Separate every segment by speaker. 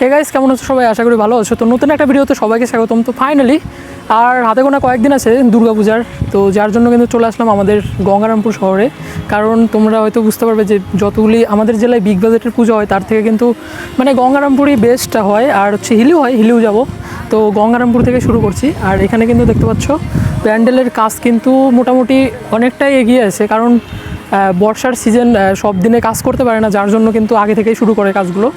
Speaker 1: Hey guys কেমন আছো সবাই? আশা করি ভালো আছো। তো নতুন একটা ভিডিওতে সবাইকে স্বাগতম। তো ফাইনালি আর হাতে গোনা কয়েকদিন আছে দুর্গাপূজার। তো যার জন্য কিন্তু চলে আসলাম আমাদের গঙ্গারামপুর শহরে। কারণ তোমরা হয়তো বুঝতে পারবে যে যতগুলি আমাদের জেলায় বিগ বাজেটের পুজো হয়, তার থেকে কিন্তু মানে গঙ্গারামপুরই বেস্টটা হয়। আর হচ্ছে হিলিও হয় হিলিও যাব। তো গঙ্গারামপুর থেকে শুরু করছি। আর এখানে কিন্তু দেখতে পাচ্ছ, প্যান্ডেলের কাজ কিন্তু মোটামুটি অনেকটাই এগিয়ে আছে। কারণ বর্ষার সিজন সব দিনে কাজ করতে পারে না। যার জন্য কিন্তু আগে থেকেই শুরু করে কাজগুলো।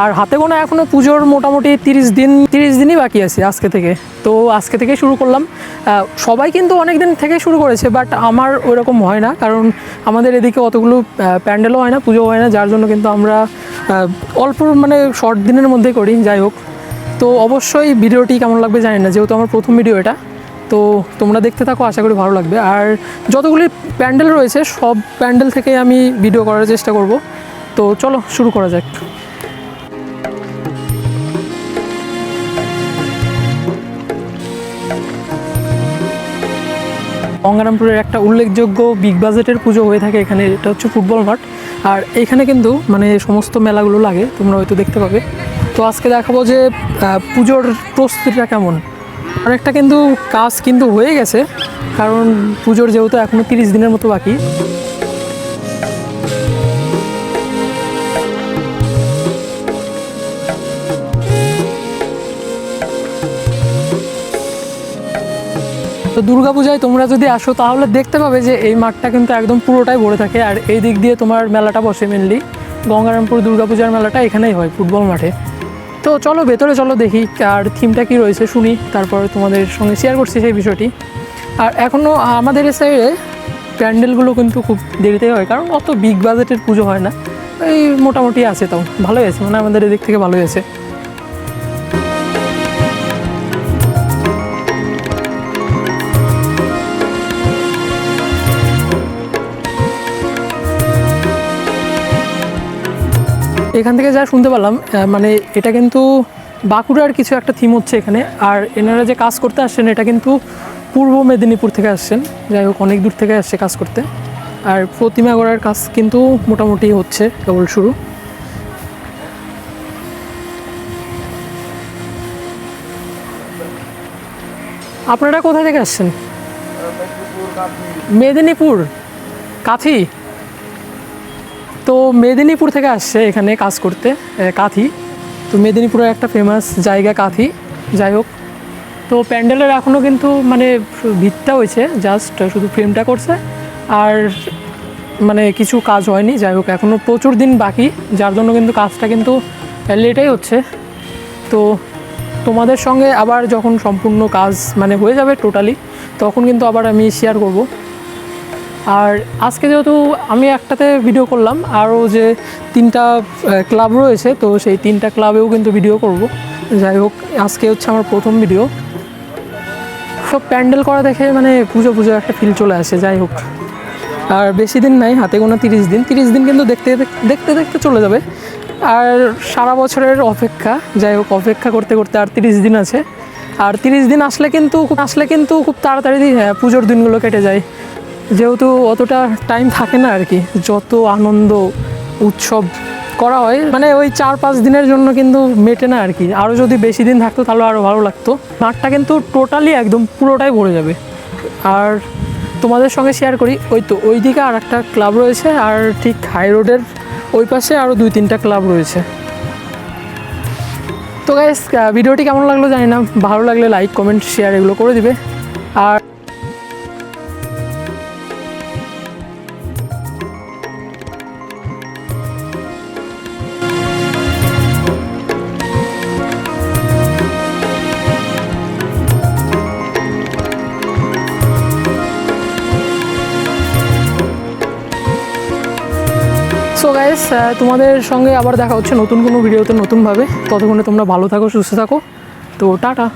Speaker 1: আর হাতে গোনা এখনও পুজোর মোটামুটি তিরিশ দিন, তিরিশ দিনই বাকি আছে আজকে থেকে। তো আজকে থেকেই শুরু করলাম। সবাই কিন্তু অনেক দিন থেকে শুরু করেছে বাট আমার ওইরকম হয় না, কারণ আমাদের এদিকে অতগুলো প্যান্ডেলও হয় না পুজো হয় না, যার জন্য কিন্তু আমরা অল্প মানে শর্ট দিনের মধ্যে করি, যাই হোক। তো অবশ্যই ভিডিওটি কেমন লাগবে জানি না, যেহেতু আমার প্রথম ভিডিও এটা। তো তোমরা দেখতে থাকো, আশা করি ভালো লাগবে। আর যতগুলি প্যান্ডেল রয়েছে, সব প্যান্ডেল থেকে আমি ভিডিও করার চেষ্টা করব। তো চলো, শুরু করা যাক। গঙ্গারামপুরের একটা উল্লেখযোগ্য বিগ বাজেটের পুজো হয়ে থাকে এখানে, এটা হচ্ছে ফুটবল মাঠ। আর এখানে কিন্তু মানে সমস্ত মেলাগুলো লাগে, তোমরা হয়তো দেখতে পাবে। তো আজকে দেখাবো যে পুজোর প্রস্তুতিটা কেমন। অনেকটা কিন্তু কাজ কিন্তু হয়ে গেছে, কারণ পুজোর যেহেতু এখনও তিরিশ দিনের মতো বাকি। তো দুর্গাপূজায় তোমরা যদি আসো, তাহলে দেখতে পাবে যে এই মাঠটা কিন্তু একদম পুরোটাই ভরে থাকে। আর এই দিক দিয়ে তোমার মেলাটা বসে মেনলি গঙ্গারামপুর দুর্গাপূজার মেলাটা এখানেই হয়, ফুটবল মাঠে। তো চলো, ভেতরে চলো দেখি, আর থিমটা কি রয়েছে শুনি, তারপর তোমাদের সঙ্গে শেয়ার করছি সেই বিষয়টি। আর এখনও আমাদের এই সাইডে প্যান্ডেলগুলো কিন্তু খুব দেরিতেই হয়, কারণ অত বিগ বাজেটের পুজো হয় না। এই মোটামুটি আছে তাও ভালোই আছে মানে আমাদের এদিক থেকে ভালোই আছে। এখান থেকে যা শুনতে পারলাম মানে এটা কিন্তু বাঁকুড়ার কিছু একটা থিম হচ্ছে এখানে। আর এনারা যে কাজ করতে আসছেন এটা কিন্তু পূর্ব মেদিনীপুর থেকে আসছেন। যাই হোক অনেক দূর থেকে আসছে কাজ করতে। আর প্রতিমা গড়ার কাজ কিন্তু মোটামুটি হচ্ছে কেবল শুরু। আপনারা কোথা থেকে আসছেন? মেদিনীপুর? কাথি? তো মেদিনীপুর থেকে আসছে এখানে কাজ করতে কাঁথি। তো মেদিনীপুরের একটা ফেমাস জায়গা কাঁথি। যাই হোক, তো প্যান্ডেলের এখনও কিন্তু মানে ভিতটা হয়েছে জাস্ট শুধু ফ্রেমটা করছে। আর মানে কিছু কাজ হয়নি, যাই হোক এখনও প্রচুর দিন বাকি, যার জন্য কিন্তু কাজটা কিন্তু লেটেই হচ্ছে। তো তোমাদের সঙ্গে আবার যখন সম্পূর্ণ কাজ মানে হয়ে যাবে টোটালি তখন কিন্তু আবার আমি শেয়ার করব। আর আজকে যেহেতু আমি একটাতে ভিডিও করলাম আরও যে তিনটা ক্লাব রয়েছে তো সেই তিনটা ক্লাবেও কিন্তু ভিডিও করব। যাই হোক আজকে হচ্ছে আমার প্রথম ভিডিও সব প্যান্ডেল করা দেখে মানে পুজো পুজো একটা ফিল চলে আসে যাই হোক। আর বেশি দিন নাই হাতে গোনা তিরিশ দিন। তিরিশ দিন কিন্তু দেখতে দেখতে দেখতে চলে যাবে। আর সারা বছরের অপেক্ষা যাই হোক অপেক্ষা করতে করতে আর তিরিশ দিন আছে। আর তিরিশ দিন আসলে কিন্তু আসলে কিন্তু খুব তাড়াতাড়ি হ্যাঁ, পুজোর দিনগুলো কেটে যায়। যেহেতু অতটা টাইম থাকে না আর কি, যত আনন্দ, উৎসব করা হয় মানে ওই চার পাঁচ দিনের জন্য কিন্তু মেটে না আর কি। আরও যদি বেশি দিন থাকতো তাহলে আরও ভালো লাগতো। মাঠটা কিন্তু টোটালি একদম পুরোটাই ভরে যাবে। আর তোমাদের সঙ্গে শেয়ার করি, ওই তো ওই দিকে আর একটা ক্লাব রয়েছে, আর ঠিক হাই রোডের ওই পাশে আরও দুই তিনটা ক্লাব রয়েছে। তো গাইস ভিডিওটি কেমন লাগল জানি না, ভালো লাগলে লাইক কমেন্ট শেয়ার এগুলো করে দিবে। আর সো গাইস তোমাদের সঙ্গে আবার দেখা হচ্ছে নতুন কোনো ভিডিওতে নতুনভাবে। ততক্ষণে তোমরা ভালো থাকো, সুস্থ থাকো। তো টাটা।